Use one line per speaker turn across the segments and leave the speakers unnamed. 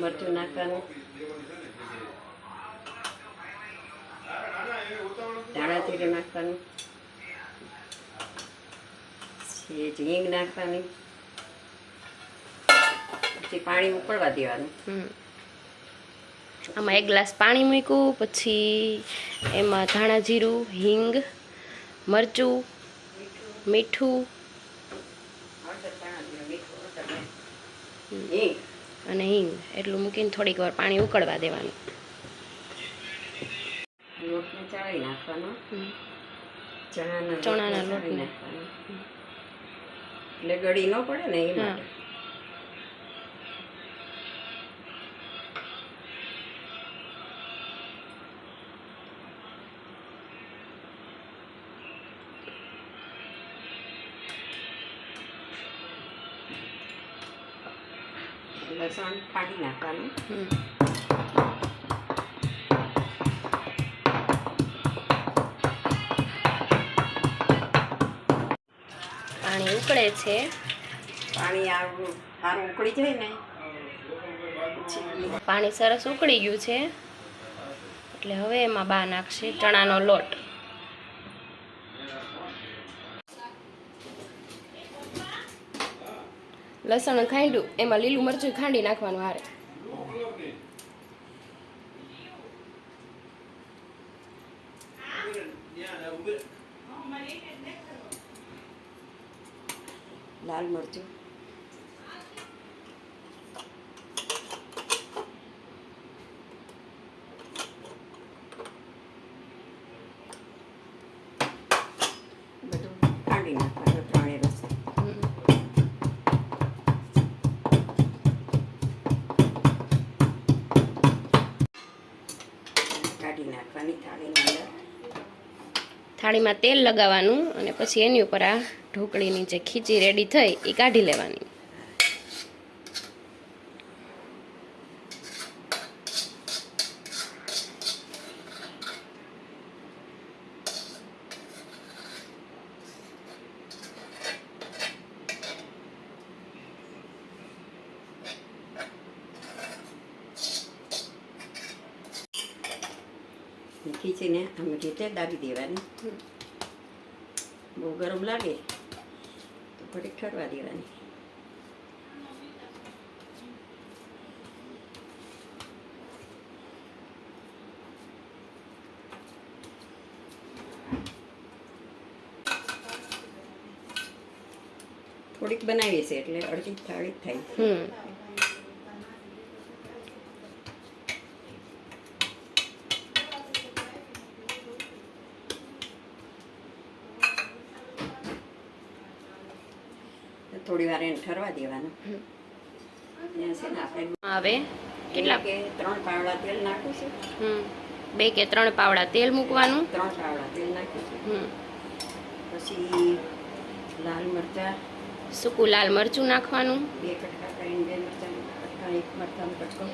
મરચું નાખવાનું. ધાણા જીરું નાખવાનું. હિંગ નાખવાની. પછી પાણી ઉકળવા દેવાનું.
આમાં એક ગ્લાસ પાણી મૂક્યું, પછી એમાં ધાણા જીરું, હિંગ, મરચું, મીઠું
હિંગ
અને હિંગ એટલું મૂકીને થોડીક વાર પાણી ઉકળવા દેવાનું.
લોટને ચાળી નાખવાનો. ચણાના
ચણાના
લોટને. નાખવાનો. એટલે ગળી ન પડે ને એ માટે. લસણ કાઢી નાખવાનું.
પાણી ઉકળે છે.
પાણી આવું સારું ઉકળી જાય ને
પાણી સરસ ઉકળી ગયું છે. એટલે હવે એમાં બા નાખશે ચણાનો લોટ. લસણ ખાંડ્યું એમાં લીલું મરચું ખાંડી નાખવાનું હારે.
લાલ મરચું. બધું ખાંડી નાખવાનું.
થાળીમાં તેલ લગાવવાનું અને પછી એની ઉપર આ ઢોકળીની જે ખીચી રેડી થઈ એ કાઢી લેવાની.
ખીચીને આમ રીતે દાબી દેવાની. બહુ ગરમ લાગે તો ઘડીક ઠરવા દેવાની. થોડીક બનાવીએ છે એટલે અડધી થાળી જ થાય. થોડી વાર એને ઠરવા દેવાનું. આવે છે ને આપણે
હવે કેટલા?
કે ત્રણ પાવડા તેલ નાખું છું
બે કે ત્રણ પાવડા તેલ મૂકવાનું?
ત્રણ પાવડા તેલ નાખું છું
હમ.
પછી લાલ મરચાં.
સૂકું લાલ મરચું નાખવાનું?
બે કટકા કરીને બે મરચા કટકા એક મરચાનો કટકો.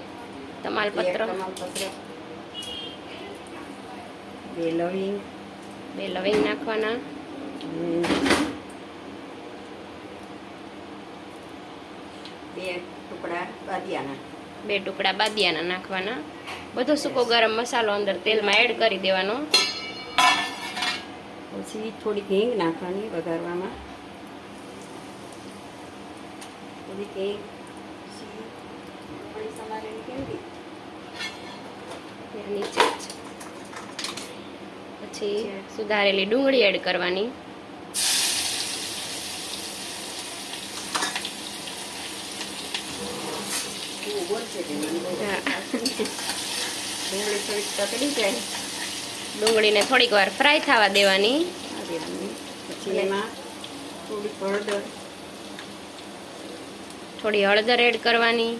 તમાલપત્ર
તમાલપત્ર બે લવિંગ.
બે લવિંગ નાખવાના.
બે ટુકડા બાદિયાના.
બે ટુકડા બાદિયાના નાખવાના. બધો સૂકો ગરમ મસાલો અંદર તેલમાં એડ કરી દેવાનો.
પછી થોડીક હિંગ નાખવાની વઘારવામાં. થોડીક હિંગ. પછી
સુધારેલી ડુંગળી એડ કરવાની
એવું બોલશે કે મને બહુ
હા.
ડુંગળી થોડીક તકડી જાય
ડુંગળીને થોડીક વાર ફ્રાય થવા દેવાની.
પછી એમાં થોડીક હળદર
થોડી હળદર એડ કરવાની.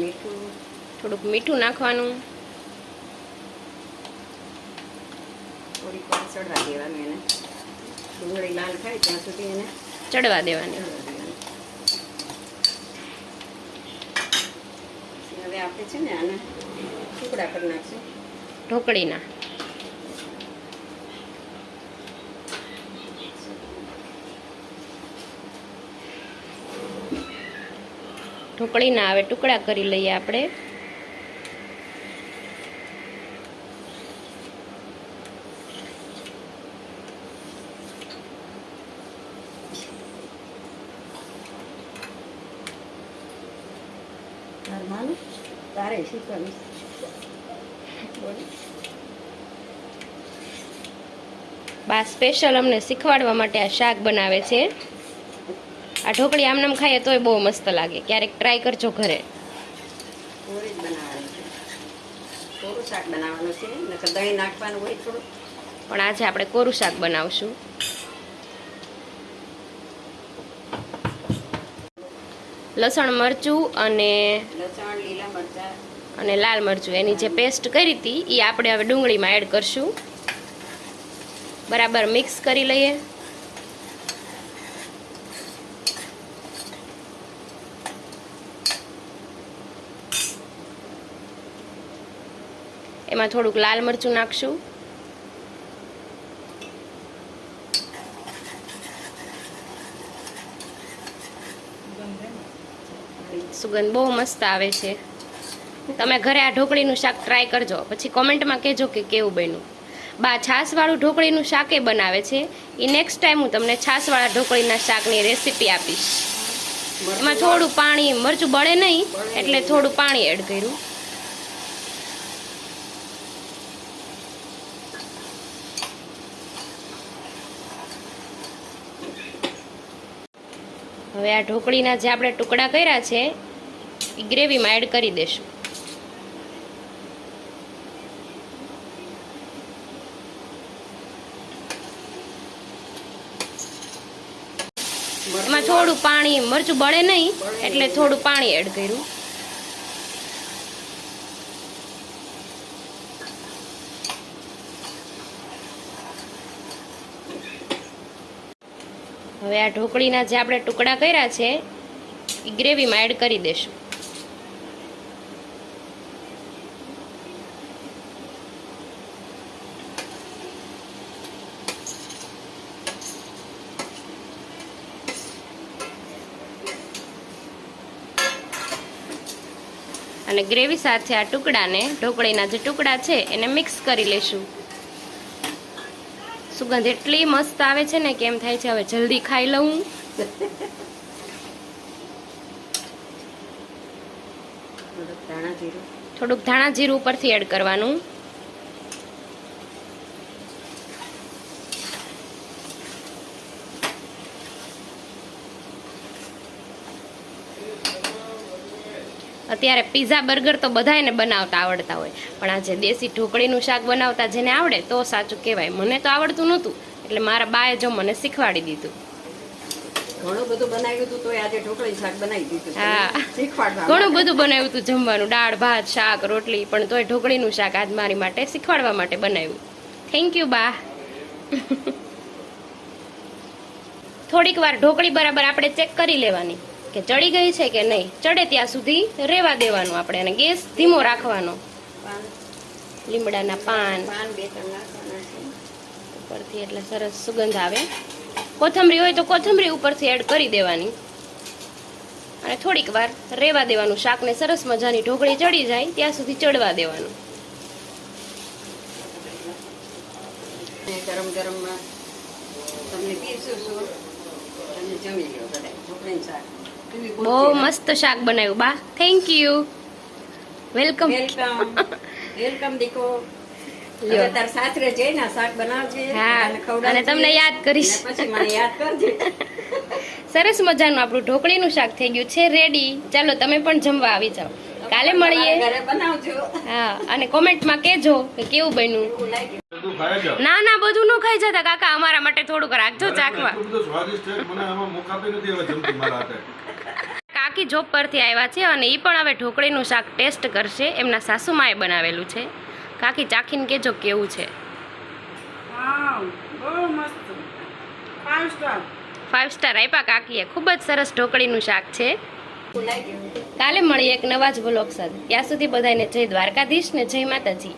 મીઠું
થોડુંક મીઠું નાખવાનું.
થોડીક વાર ચડવા દેવાનું એને. ડુંગળી લાલ થાય ત્યાં સુધી એને
ચડવા દેવાની
ચડવા દેવાનું પછી હવે આપણે છે ને આને ટુકડા કરી નાખશું.
ઢોકળીના. ઢોકળીના હવે ટુકડા કરી લઈએ આપણે.
ઘરમાં તારે શું બોલ.
બા સ્પેશિયલ અમને શીખવાડવા માટે આ શાક બનાવે છે. આ ઢોકળી આમનામ ખાઈએ તોય બહુ મસ્ત લાગે. ક્યારેક ટ્રાય કરજો ઘરે.
કોરું શાક બનાવવાનું છે? નકર દહીં નાખવાનું હોય થોડું.
પણ આજે આપણે કોરું શાક બનાવશું? લસણ મરચું અને
લસણ લીલા મરચા.
અને લાલ મરચું. એની જે પેસ્ટ કરી હતી એ આપણે હવે ડુંગળીમાં એડ કરશું. બરાબર મિક્સ કરી લઈએ. એમાં થોડુંક લાલ મરચું નાખશું. સુગંધ બહુ મસ્ત આવે છે. તમે ઘરે આ ઢોકળીનું શાક ટ્રાય કરજો. પછી કોમેન્ટમાં કહેજો કે કેવું બન્યું. બા છાશવાળું ઢોકળીનું શાકે બનાવે છે. એ નેક્સ્ટ ટાઈમ હું તમને છાશવાળા ઢોકળીના શાકની રેસીપી આપીશ. એમાં થોડું પાણી મરચું બળે નહીં એટલે થોડું પાણી એડ કર્યું. હવે આ ઢોકળીના જે આપણે ટુકડા કર્યા છે, એ ગ્રેવીમાં એડ કરી દેશું. એમાં થોડું પાણી, મરચું બળે નહીં, એટલે થોડું પાણી એડ કર્યું. હવે આ ઢોકળીના જે આપણે ટુકડા કર્યા છે, એ ગ્રેવીમાં એડ કરી દેશું. અને ગ્રેવી સાથે આ ટુકડાને, ઢોકળીના જે ટુકડા છે, એને મિક્સ કરી લેશું. સુગંધ એટલી મસ્ત આવે છે ને કેમ થાય છે હવે જલ્દી ખાઈ લઉં.
થોડુંક ધાણા જીરું.
થોડુંક ધાણા જીરું ઉપરથી એડ કરવાનું. અત્યારે પીઝા બર્ગર તો બધાને બનાવતા આવડતા હોય. પણ આ જે દેશી ઢોકળીનું શાક બનાવતા જેને આવડે તો સાચું કહેવાય. મને તો આવડતું નહોતું એટલે મારા બાએ જો મને શીખવાડી દીધું.
ઘણું બધું બનાવ્યું હતું તોય આજે ઢોકળી શાક બનાવી દીધું
હા. ઘણું બધું બનાવ્યું હતું જમવાનું દાળ ભાત શાક રોટલી પણ તોય ઢોકળીનું શાક આજ મારી માટે શીખવાડવા માટે બનાવ્યું. થેન્ક યુ બા. થોડીક વાર ઢોકળી બરાબર આપણે ચેક કરી લેવાની. કે ચડી ગઈ છે કે નહીં? ચડે ત્યાં સુધી રેવા દેવાનું આપણે અને ગેસ ધીમો રાખવાનો. લીમડાના પાન. ઉપરથી એટલે સરસ સુગંધ આવે. કોથમરી હોય તો કોથમરી ઉપરથી એડ કરી દેવાની. અને થોડીક વાર રેવા દેવાનું. શાકને સરસ મજાની ઢોકળી ચડી જાય ત્યાં સુધી ચડવા દેવાનું.
ગરમ ગરમમાં તમને પીરસું છું. તમે જમી લો બધા. ઢોકળીનું શાક.
બહુ મસ્ત શાક બનાવ્યું. બા thank you welcome
welcome welcome દીકો. સાસરે જઈને શાક બનાવજે
અને તમને યાદ કરીશ.
પછી મને યાદ કરજે.
સરસ મજાનું આપણું ઢોકળીનું શાક થઈ ગયું છે રેડી ચાલો તમે પણ જમવા આવી જાઓ. કાલે મળીએ. હા અને કોમેન્ટમાં કહેજો કે કેવું બન્યું. ના ના બધું ન ખાઈ જતા કાકા અમારા માટે થોડુંક રાખજો ચાખવા. કાકી જોબ પરથી આવ્યા છે અને એ પણ હવે ઢોકળીનું શાક ટેસ્ટ કરશે. એમના સાસુમાએ બનાવેલું છે. કાકી ચાખીને કેજો કેવું છે. ફાઇવ સ્ટાર આપ્યા કાકીએ. ખૂબ જ સરસ ઢોકળીનું શાક છે. કાલે મળીએ એક નવા જ બ્લોગ સાથે. ત્યાં સુધી બધાને જય દ્વારકાધીશ ને જય માતાજી.